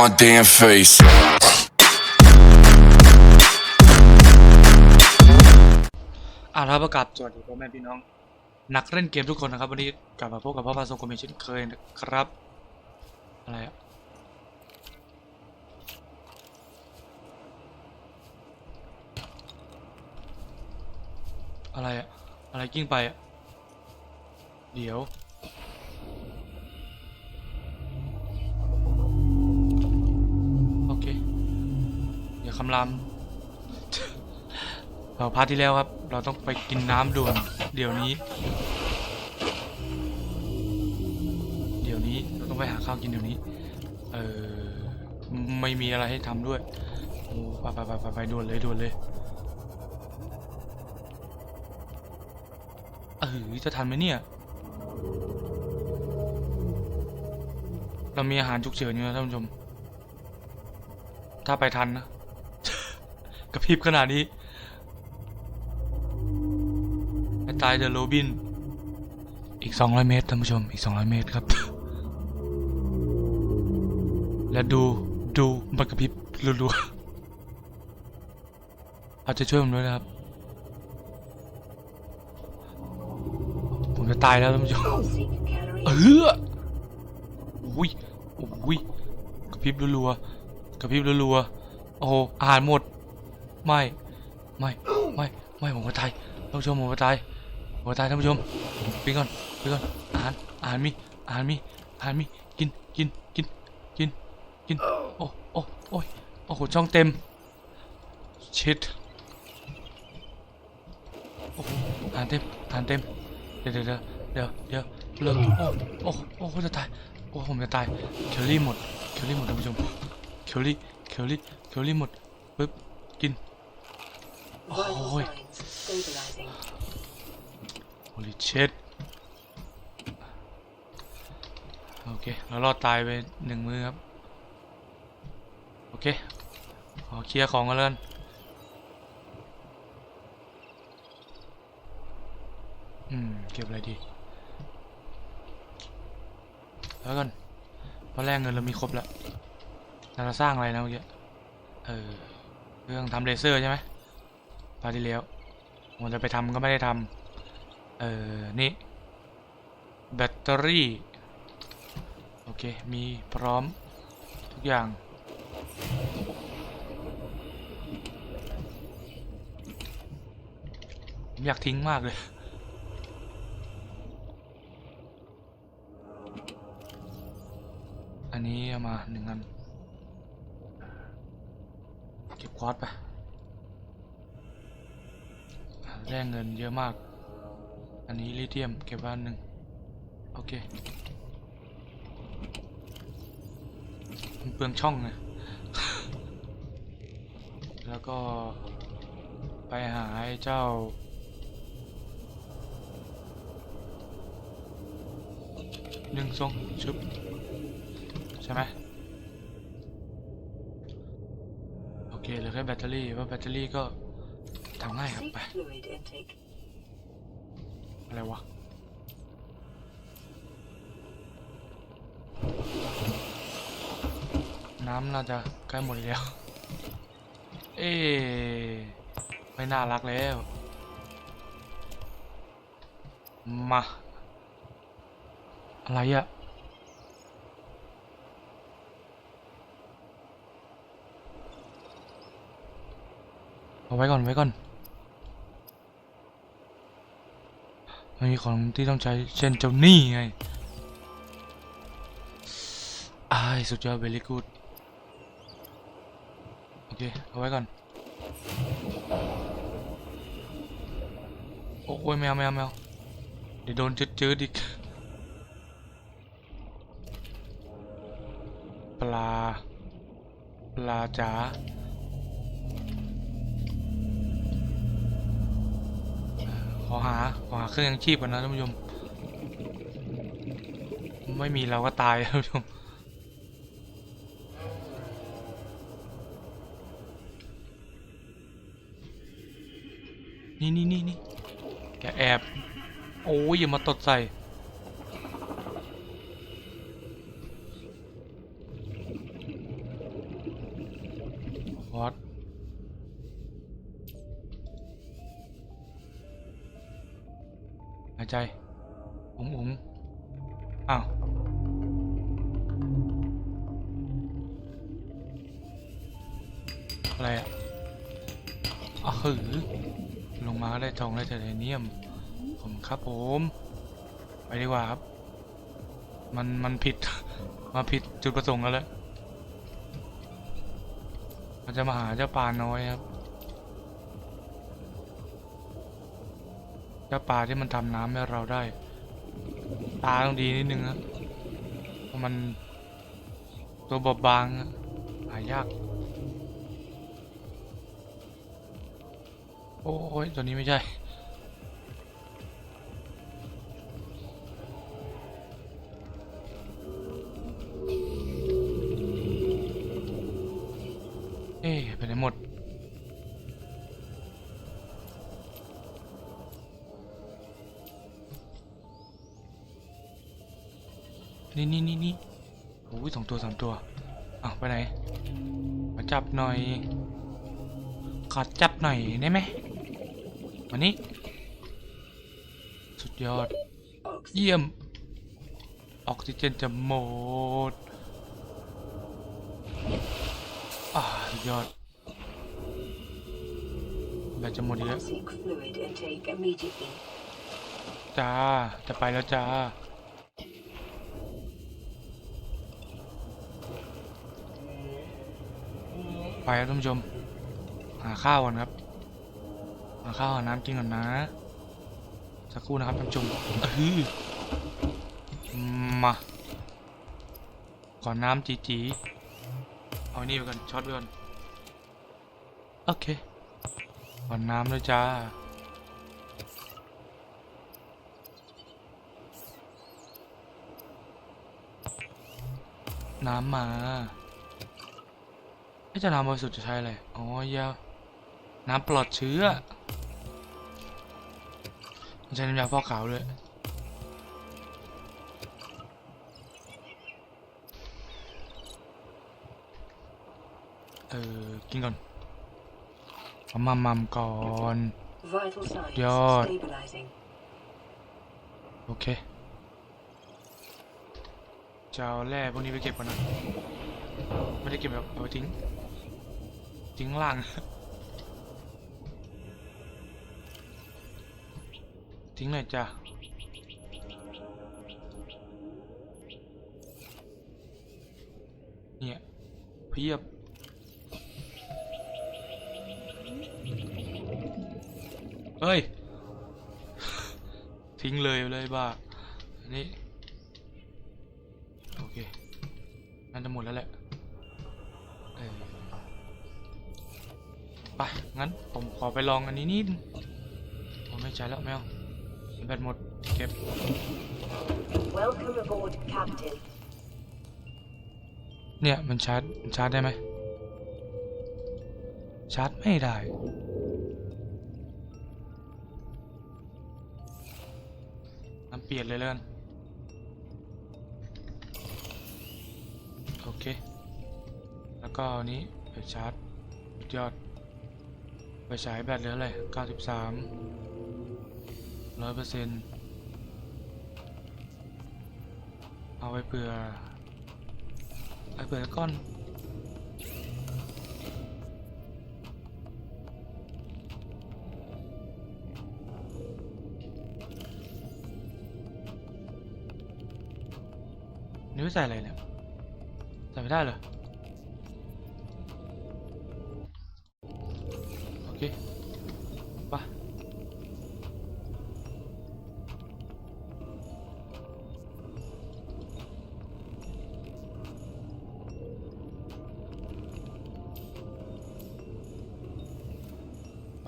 my damn face. อาราประกาศสวัสดีพ่อแม่พี่น้อง นักเล่นเกมทุกคนนะครับ วันนี้กลับมาพบกับพ่อพาสงคมเช่นเคยนะครับ อะไรอะอะไรอะอะไรกิ้งไปอะเดี๋ยว คำรามเราพาร์ทที่แล้วครับ เราต้องไปกินน้ำด่วน เดี๋ยวนี้ เดี๋ยวนี้เราต้องไปหาข้าวกินเดี๋ยวนี้ เออไม่มีอะไรให้ทำด้วยโอ้ไปไปไปไปไปด่วนเลยด่วนเลยเออจะทันไหมเนี่ย เรามีอาหารฉุกเฉินอยู่นะท่านผู้ชม ถ้าไปทันนะ กระพริบขนาดนี้ไปตายเดอะโรบิน อีก 200 เมตรท่านผู้ชม อีก 200 เมตรครับ และดู ดูมันกระพริบรัวๆเอาใจะช่วยผมด้วยนะครับ ผมจะตายแล้วท่านผู้ชมเอออุ้ยอุ้ยกระพริบรัวๆกระพริบรัวๆโอ้โหอาหารหมด ไม่ไม่ไม่ไม่ผมจะตายท่านผู้ชมผมจะตายผมจะตายท่านผู้ชมไปก่อนไปก่อนอาหารอาหารมีอาหารมีอาหารมีกินกินกินกินกินโอ้โอ้โอ้ยโอ้โหช่องเต็มชิดโอ้โหอาหารเต็มอาหารเต็มเดี๋ยวเดี๋ยวเดี๋ยวเดี๋ยวเลิกโอ้โอ้โอ้จะตายโอ้ผมจะตายเคลลี่หมดเคลลี่หมดท่านผู้ชมเคลลี่เคลลี่เคลลี่หมดปึ๊บกิน โ o ลิเช็ดโอเค เรารอดตายไปหนึ่งมือครับ โอเค ขอเคลียร์ของกันแล้วกันอืม เก็บอะไรดี แล้วกันเพราะแรกเงินเรามีครบแล้วเราจะสร้างอะไรนะเมื่อกี้ เออ เรื่องทำเลเซอร์ใช่ไหม ตอที่แล้วผมจะไปทำก็ไม่ได้ทำเออนี่แบตเตอรี่ โอเค มีพร้อมทุกอย่าง ผมอยากทิ้งมากเลยอันนี้เอามาหนึ่งอัน เก็บควอตไป แร่เงินเยอะมาก อันนี้ลิเธียมเก็บไว้อันหนึ่งโอเคเปลืองช่องไงแล้วก็ไปหาไอ้เจ้า หนึ่งทรงชุบใช่ไหมโอเคเหลือแค่แบตเตอรี่ว่าะแบตเตอรี่ก็ ทำง่ายครับ Seek ไป fluid intake. อะไรวะ น้ำน่าจะใกล้หมดแล้ว เอ๊ะไม่น่ารักแล้ว มา อะไรอะเอาไว้ก่อนไว้ก่อน มันมีของที่ต้องใช้เช่นเจ้านี่ไงไอายสุดยอดเวลี่กูดโอเค เอาไว้ก่อน โอ้ยแมวแมวแมวเดี๋ยวโดนจืดจืดอีกปลา ปลาจ๋า ขอหาขอหาเครื่องยังชีพก่อนนะท่านผู้ชม ไม่มีเราก็ตายท่านผู้ชมนี่นี่นี่นี่แกแอบ โอ้ยอย่ามาตดใส่ ใจอุ๋งอุ๋งอ้าวอะไรอะอ๋อหือลงมาได้ทองได้ไทเทเนียม ผมครับผม ไปดีกว่าครับ มันมันผิด มาผิดจุดประสงค์กันแล้วมันจะมาหาเจ้าปลาน้อยครับ เจ้าปลาที่มันทำน้ำให้เราได้ ตาต้องดีนิดนึงนะเพราะมันตัวบอบบางหายาก โอ้ยตัวนี้ไม่ใช่ ขอจับหน่อยได้ไหมมานี่สุดยอด เยี่ยม ออกซิเจนจะหมดอ่ายอดแบตจะหมดอีกแล้วจ้า จะไปแล้วจ้า ไปครับท่านผู้ชม หาข้าวก่อนครับ หาข้าวหาน้ำกินก่อนนะ สักครู่นะครับท่านผู้ชมมาก่อนน้ำจีจีเอานี่ไปก่อนช็อตไปก่อนโอเคก่อนน้ำด้วยจ้าน้ำมาไอ้จะน้ำบริสุทธิ์จะใช้อะไร อ๋อยา น้ำปลอดเชื้อมันใช้น้ำยาฟอกขาวด้วยเออ กินก่อนเอามามัมก่อน Vital signs God. stabilizing. โอเคจะเอาแร่พวกนี้ไปเก็บก่อนนะ ไม่ได้เก็บแบบเอาไปทิ้ง ทิ้งข้างล่าง ทิ้งเลยจ้ะเนี่ยเพียบเฮ้ย ทิ้งเลยเลยบ้าอันนี้ โอเคน่าจะหมดแล้วแหละไปงั้นผมขอไปลองอันนี้นิดผมไม่ใช้แล้วไม่เอา แบตหมดเก็บ Welcome aboard, Captain. เนี่ยมันชาร์จมันชาร์จได้ไหมชาร์จไม่ได้ น้ำเปลี่ยนเลยแล้วกันโอเค แล้วก็อันนี้ไปชาร์จสุดยอด ไปฉายแบตเหลืออะไร93 ร้อยเปอร์เซ็นต์เอาไว้เผื่อไปเผื่อก้อนนี่ไม่ใส่อะไรเนี่ยใส่ไม่ได้เหรอโอเค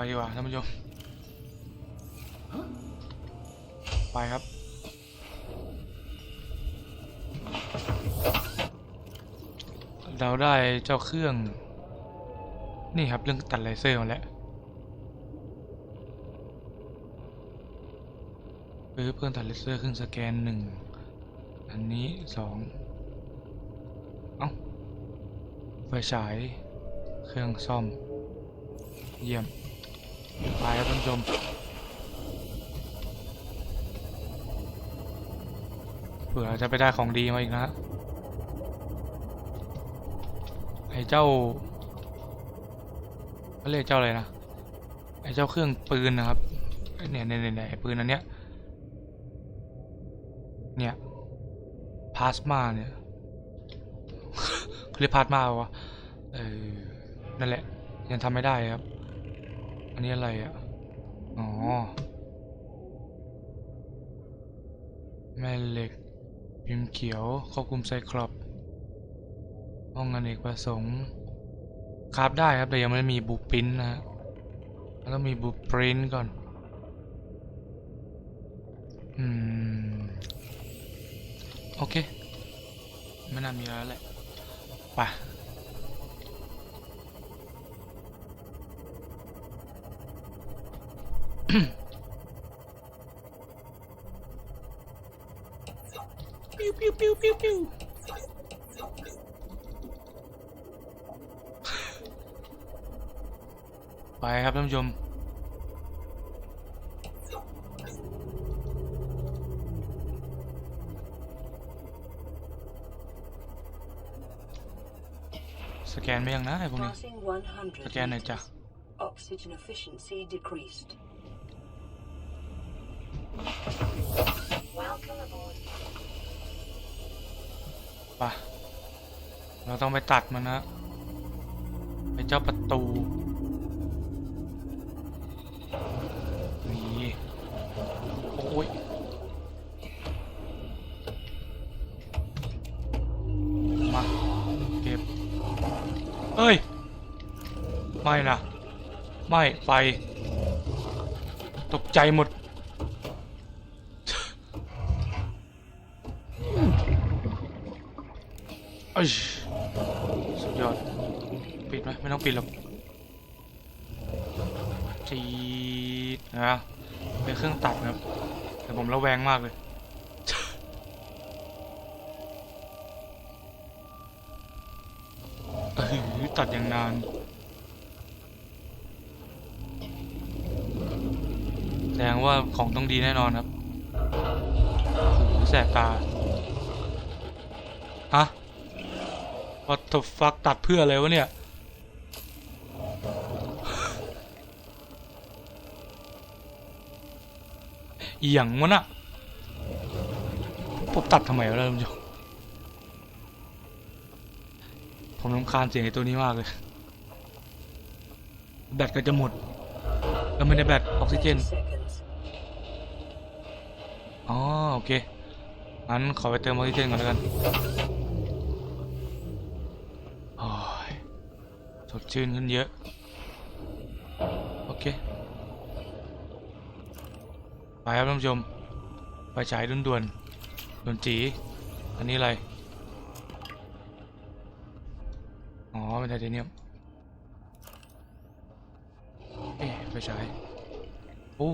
ดีกว่าท่านผู้ชมไปครับ เราได้เจ้าเครื่อง นี่ครับเรื่องตัดเลเซอร์มาแล้วเออเพื่อนตัดเลเซอร์เครื่งสแกนหนึ่ง อันนี้สอง เอ้า ไฟฉาย เครื่องซ่อม เยี่ยม ไปครับท่านผู้ชมเผื่อจะไปได้ของดีมาอีกนะฮะไอ้เจ้าเขาเรียกเจ้าอะไรนะไอ้เจ้าเครื่องปืนนะครับเนี่ยเนี่ยเนี่ยเนี่ยไอ้ปืนอันเนี้ยเนี่ยพลาสมาเนี่ยเขาเรียกพลาสมาวะเออนั่นแหละยังทำไม่ได้ครับ อันนี้อะไรอะ อ๋อ แม่เหล็ก พิมพ์เขียวควบคุมไซคลอปห้องอเนกประสงค์คราฟได้ครับ แต่ยังไม่มีบูปรินนะฮะแล้วต้องมีบูปรินก่อน อืม โอเค ไม่น่ามีอะไรแล้วแหละ ไป แกนไม่ยังนะไอ้พวกนี้ Passing 100 Again, meters. Aja. Oxygen efficiency decreased. Welcome aboard. ไปเราต้องไปตัดมันนะไอ้เจ้าประตู เอ้ย ไม่นะ ไม่ไฟตกใจหมด เอ้ย สุดยอด ปิดไหมไม่ต้องปิดหรอกจีดนะเป็นเครื่องตัดนะครับ แต่ผมระแวงมากเลย เออ ตัดอย่างนานแสดงว่าของต้องดีแน่นอนครับโอ้แสบตา ฮะ What the fuck ตัดเพื่ออะไรวะเนี่ยอหย่างวะน่ะผมตัดทำไมวะท่านผู้ชม ผมรำคาญเสียงไอ้ตัวนี้มากเลย แบตก็จะหมด แล้วไม่ได้แบตออกซิเจน อ๋อ โอเค งั้นขอไปเติมออกซิเจนก่อนแล้วกันโอ้ยสดชื่นขึ้นเยอะ โอเค ไปครับท่านผู้ชม ไปฉายด่วนด่วนๆด่วนจี อันนี้อะไร เป็นไทเทเนียมเอ๊ะไปฉายโอ้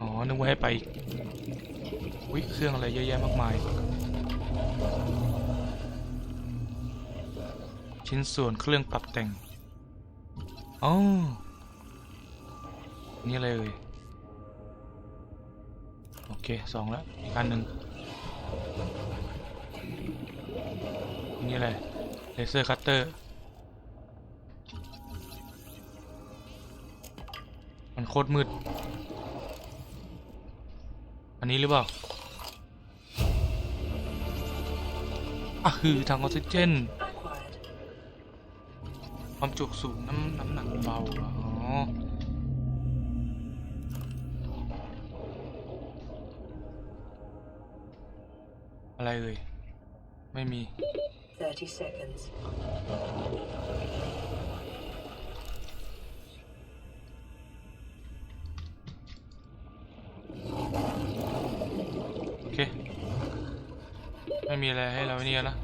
อ๋อนึกว่าให้ไปวิเครื่องอะไรเยอะแยะมากมาย ชิ้นส่วนเครื่องปรับแต่งอ๋อนี่อะไรเอ่ยโอเคสองแล้วอีกอันหนึ่งนี่อะไรเลเซอร์คัตเตอร์ มันโคตรมืด อันนี้หรือเปล่าอะคือทางออกซิเจน ความจุสูงน้ำน้ำหนักเบาอะอ๋อ อะไรเอ่ย ไม่มี 30 seconds. ไม่มีอะไรให้เราเนี่ยนะ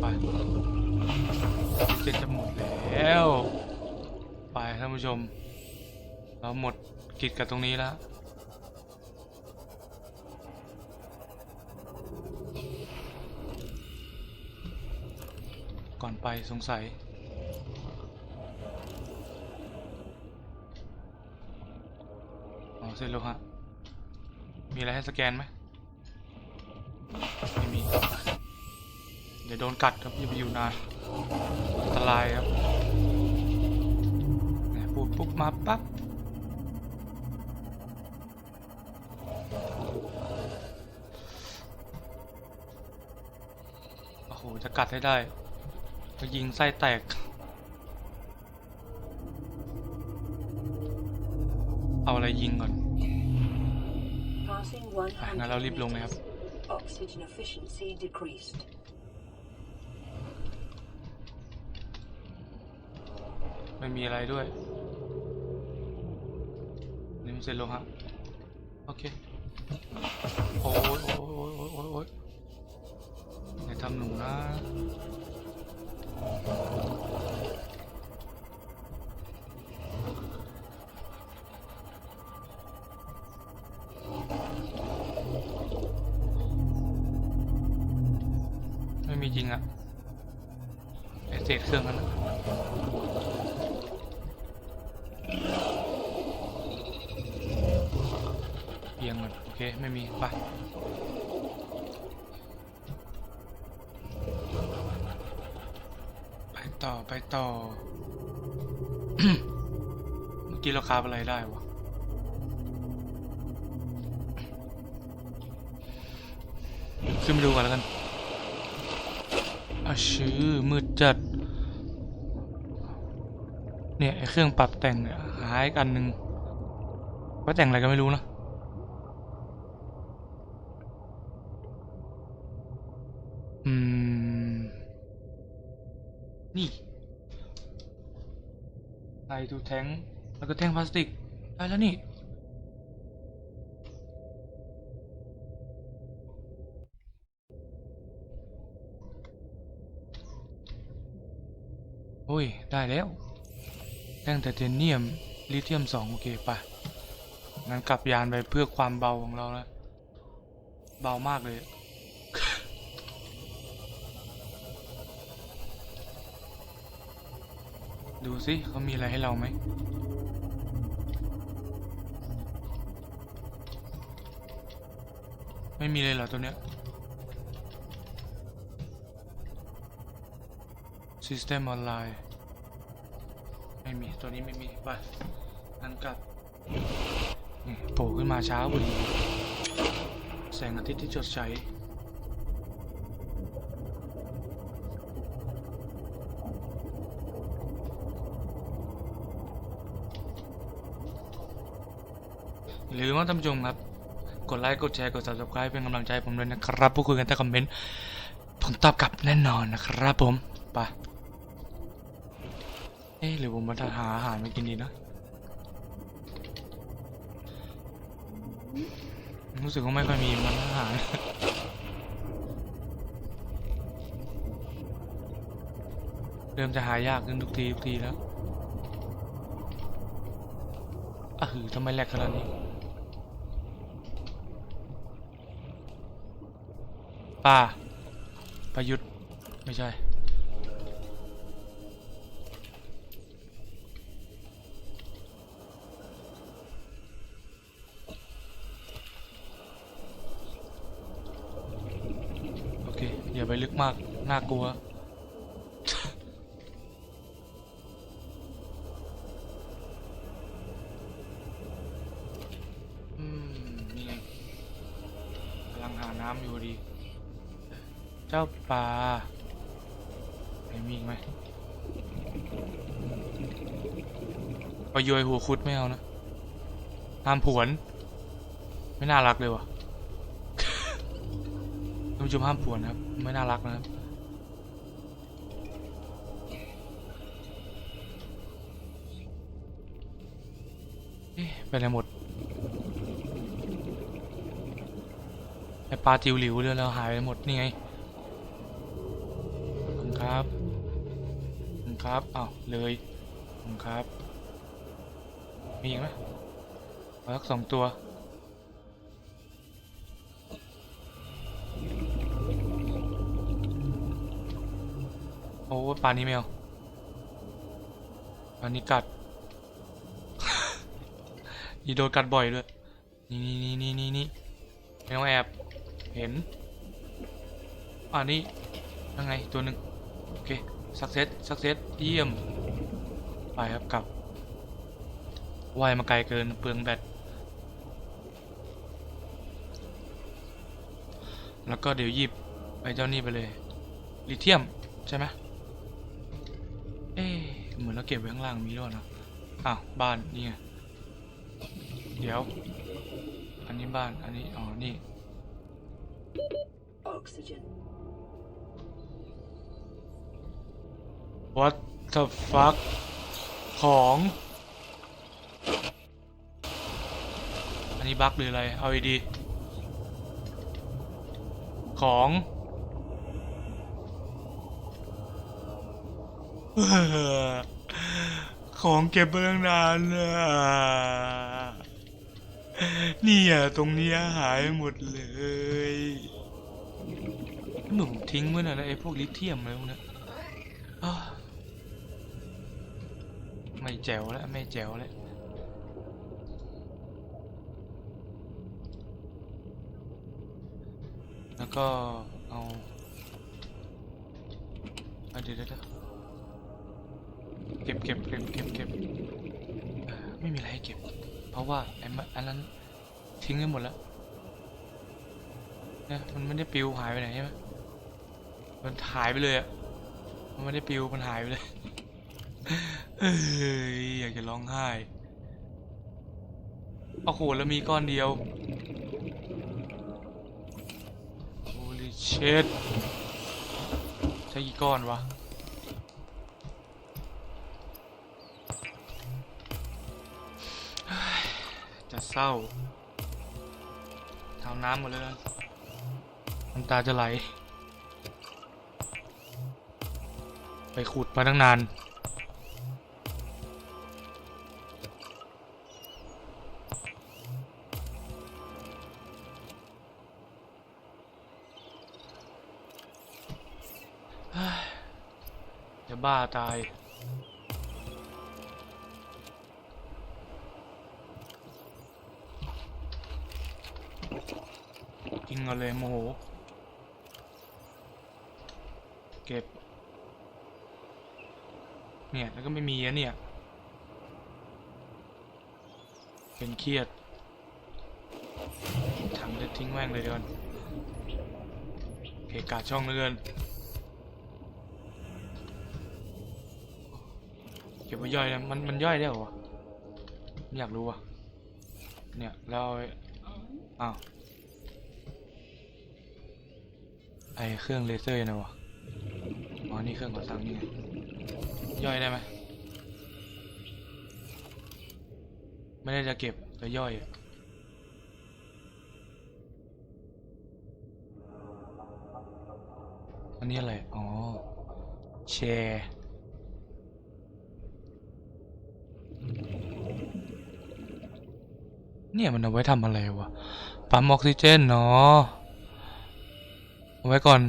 ไปจะจะหมดแล้ว ไปท่านผู้ชม เราหมดกิจกับตรงนี้แล้วก่อนไปสงสัย อ๋อเสร็จแล้วฮะ มีอะไรให้สแกนไหม ไม่มีไปเดี๋ยวโดนกัดครับอย่าไปอยู่นานอันตรายครับเนี่ยพูดปุ๊บมาปั๊บโอ้โห จะกัดให้ได้ จะยิงไส้แตก เอาอะไรยิงก่อน Passing อะงั้นเรารีบลงเลยครับ100 Oxygen efficiency decreased. ไม่มีอะไรด้วย นี่มันเสร็จลงฮะโอเค โอ้ยโอ้ยโอ้ยโอ้ยโอ้ยโอ้ยอย่าทำหนูนะ ต่อไปต่อ เมื่อกี้เราคาบอะไรได้วะขึ้นไปดูกันแล้วกันอาชื่อมืดจัด เนี่ยไอเครื่องปรับแต่งเนี่ยหายกันหนึ่งว่าแต่งอะไรก็ไม่รู้นะ อืม นี่ไอดู แทงแล้วก็แท่งพลาสติกได้แล้วนี่โอ้ย ได้แล้วแท่งไทเทเนียมลิเธียมสองโอเคปะงั้นกลับยานไปเพื่อความเบาของเราแล้ว เบามากเลย ดูสิเขามีอะไรให้เราไหมไม่มีเลยเหรอตัวเนี้ย System ออนไลน์ไม่มีตัวนี้ไม่มีไปงั้นกลับโผล่ขึ้นมาเช้าพอดีแสงอาทิตย์ที่จดใส หรือว่าท่านผู้ชมครับ กดไลค์ กดแชร์ กด subscribe เป็นกำลังใจผมด้วยนะครับ พูดคุยกันใต้คอมเมนต์ ผมตอบกลับแน่นอนนะครับผม ไป เอ๊หรือผมมาหาอาหารมากินดีนะ รู้สึกว่าไม่ค่อยมีมันอาหารเริ่มจะหายากขึ้นทุกที ทุกทีแล้วอะหือทำไมแหลกขนาดนี้ ป้าประยุทธ์ไม่ใช่ โอเค อย่าไปลึกมาก น่ากลัว เจ้าปลาไหนมีอีกไหมปลาโยยหัวคุดไม่เอานะห้ามผวน ไม่น่ารักเลยวะท่านผู้ชมห้ามผวนครับ ไม่น่ารักนะครับเอ๊ะไปไหนหมดไอปลาจิ๋วหลิวเรือเราหายไปหมด นี่ไงขอบคุณครับขอบ ครับอ้าวเลยคุณครับ มีอีกไหมเอาสักสองตัว โอ้ปลานี้ไม่เอาปลานี้กัดยีโดนกัดบ่อยด้วย นี่นี่นี่นี่นี่ไม่ต้องแอบ เห็น อ่านี่ยังไงตัวหนึ่งโอเค สักเซตสักเซตเยี่ยม ไปครับกลับว่ายมาไกลเกินเปลืองแบต แล้วก็เดี๋ยวหยิบไอ้เจ้านี่ไปเลย ลิเทียม ใช่ไหมเอ๊เหมือนเราเก็บไว้ข้างล่างมีด้วยนะ อ้าว บ้านนี่ไงเดี๋ยว อันนี้บ้าน อันนี้ อ๋อ นี่ Oxygen. What the fuck ของ อันนี้บั๊กหรืออะไร เอาดีของของเก็บเบื้องนานน่ะเนี่ยตรงนี้หายหมดเลยหนุ่มทิ้งไว้น่ะนะไอ้พวกลิเทียมอะไรพวกนี้ ไม่แจ๋วแล้วไม่แจ๋วแล้วแล้วก็เอาเอาเดี๋ยวเดี๋ยวเดี๋ยวเก็บเก็บเก็บเก็บเก็บไม่มีอะไรให้เก็บ เพราะว่าไอ้มะอันนั้นทิ้งไปหมดแล้วเนี่ยมันไม่ได้ปิวหายไปไหนใช่ไหมมันหายไปเลยอะมันไม่ได้ปิวมันหายไปเลย เอ้ยอยากจะร้องไห้โอ้โหแล้วมีก้อนเดียว Holy shit ใช่กี่ก้อนวะจะเศร้าทำน้ำหมดเลยน้ำตาจะไหล ไปขุดมาตั้งนาน บ้าตาย กินกันเลยโมโห เก็บ เนี่ย แล้วก็ไม่มีอะเนี่ย เป็นเครียดถังจะทิ้งแม่งเลยเดินเกะกาช่องเหลือเกิน ก็บไว้ย่อยนะมันมันย่อยได้เหรอวะไม่อยากรู้ว่ะเนี่ยแล้วเอาไว้อ้าวไอเครื่องเลเซอร์นะวะอ๋อนี่เครื่องก่อสร้างนี่ไงย่อยได้ไหมไม่ได้จะเก็บจะย่อยอะอันนี้อะไร อ๋อ แชร์ เนี่ยมันเอาไว้ทำอะไรวะ ปั๊มออกซิเจนเนาะเอาไว้ก่อน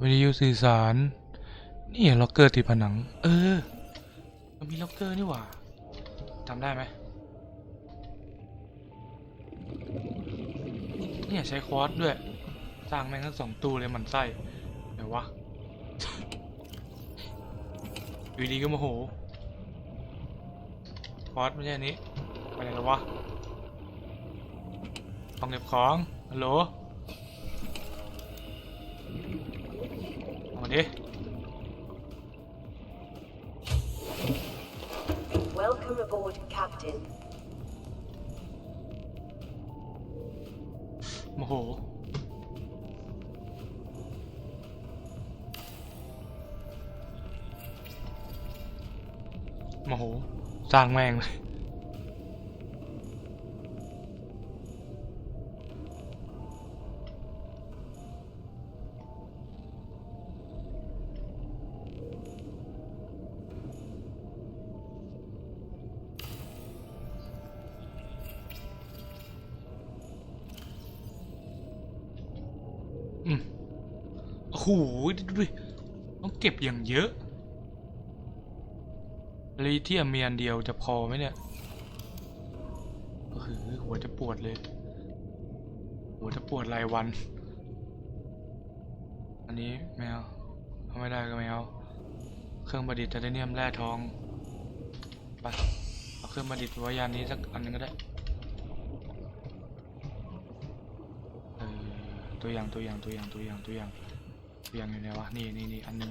วิทยุสื่อสาร นี่ล็อกเกอร์ติดผนัง เออ มันมีล็อกเกอร์นี่หว่าจำได้ไหม เนี่ยใช้คอร์สด้วย สร้างแม่งทั้งสองตู้เลยมันไส้ไหนวะอยู่ดีก็โมโห พอร์สไม่ใช่นี้ไปไหนแล้ววะ ต้องเก็บของฮัลโหล สร้างแม่งเลยอืมโอ้โหดูดิต้องเก็บอย่างเยอะ ลิเทียมมีอันเดียวจะพอไหมเนี่ยหัวจะปวดเลย หัวจะปวดรายวัน อันนี้ไม่เอาเอาไม่ได้ก็ไม่เอาเครื่องประดิษฐ์ไทเทเนียมแร่ทองไปเอาเครื่องประดิษฐ์ว้ยานนี้สักอันนึงก็ได้เออตัวอย่างตัวอย่างตัวอย่างตัวอย่างตัวอย่างตัวอย่างอยู่ไหนวะนี่นี่นี่อันนึง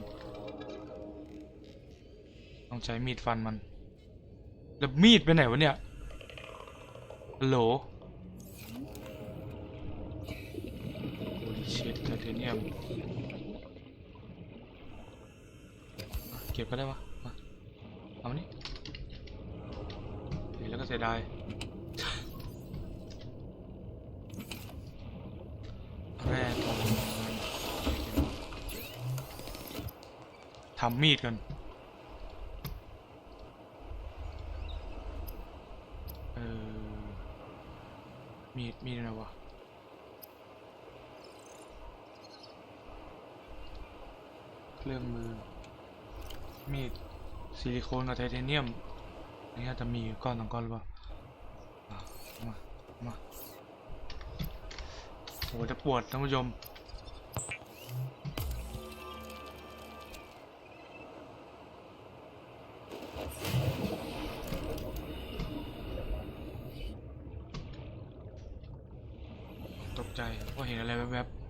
ต้องใช้มีดฟันมัน แล้วมีดไปไหนวะเนี่ยฮัลโหลโอ้ยเชดไทเทเนียมเก็บก็ได้วะมาเอามานี่เห็นแล้วก็เสียดายแร่ทองทำมีดกัน เออ มีด มีดอะไรวะ เครื่องมือ มีดซิลิโค นกับไทเทเนียมอันนี้อาจะมีก้อนสองก้อนหรือเปล่ามามาโหจะปวดท่านผู้ชมตกใจว่าะเห็นอะไรแวบๆ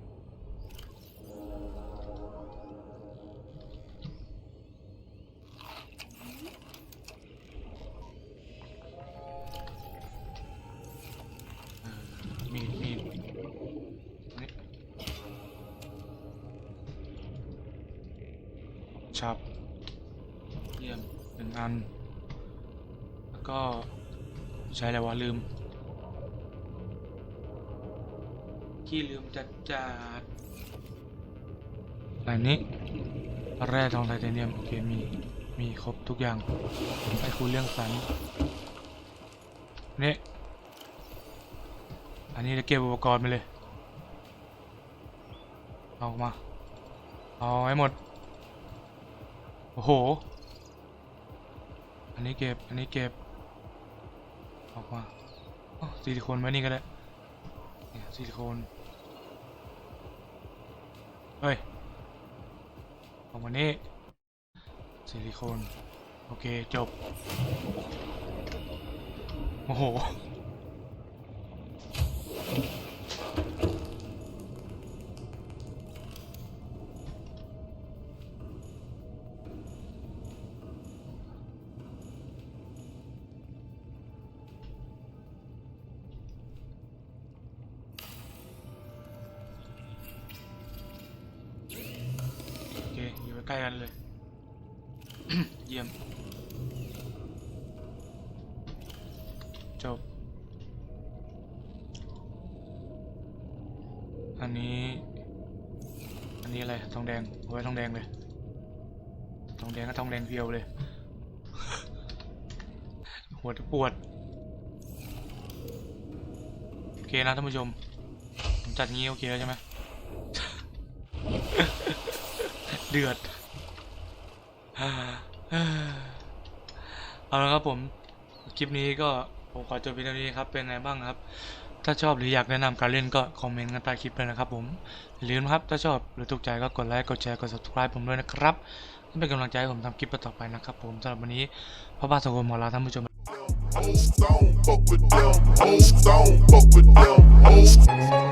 ชับเยี่ยมหนึ่งอัน แล้วก็ใช้อะไรวะลืม ขี้ลืมจัดจัดอันนี้ แร่ทองไทเทเนียม โอเค มี มีครบทุกอย่างให้คุณเรื่องสันนี่อันนี้จะเก็บอุปกรณ์ไปเลย เอามา เอาให้หมด โอ้โห อันนี้เก็บ อันนี้เก็บ ออกมาอ๋อซิลิโคนไว้นี่ก็ได้เนี่ยซิลิโคน เฮ้ย ออกมานี่ซิลิโคน โอเค จบ โอ้โห อันนี้ อันนี้อะไรทองแดงเอาไว้ทองแดงเลยทองแดงก็ทองแดงเพียวเลยหัวจะปวดโอเคนะท่านผู้ชมผมจัดงี้โอเคแล้วใช่ไหมเดือดเอาละครับผม คลิปนี้ก็ผมขอจบเพียงเท่านี้ครับ เป็นไงบ้างครับ ถ้าชอบหรืออยากแนะนำการเล่นก็คอมเมนต์กันใต้คลิปเลยนะครับผมอย่าลืมนะครับถ้าชอบหรือถูกใจก็กดไลค์กดแชร์กด subscribe ผมด้วยนะครับเพื่อเป็นกำลังใจให้ผมทำคลิปต่อไปนะครับผมสำหรับวันนี้พระบาทสงคมของเราท่านผู้ชม Old zone, fuck with them. Old zone, fuck with them. Old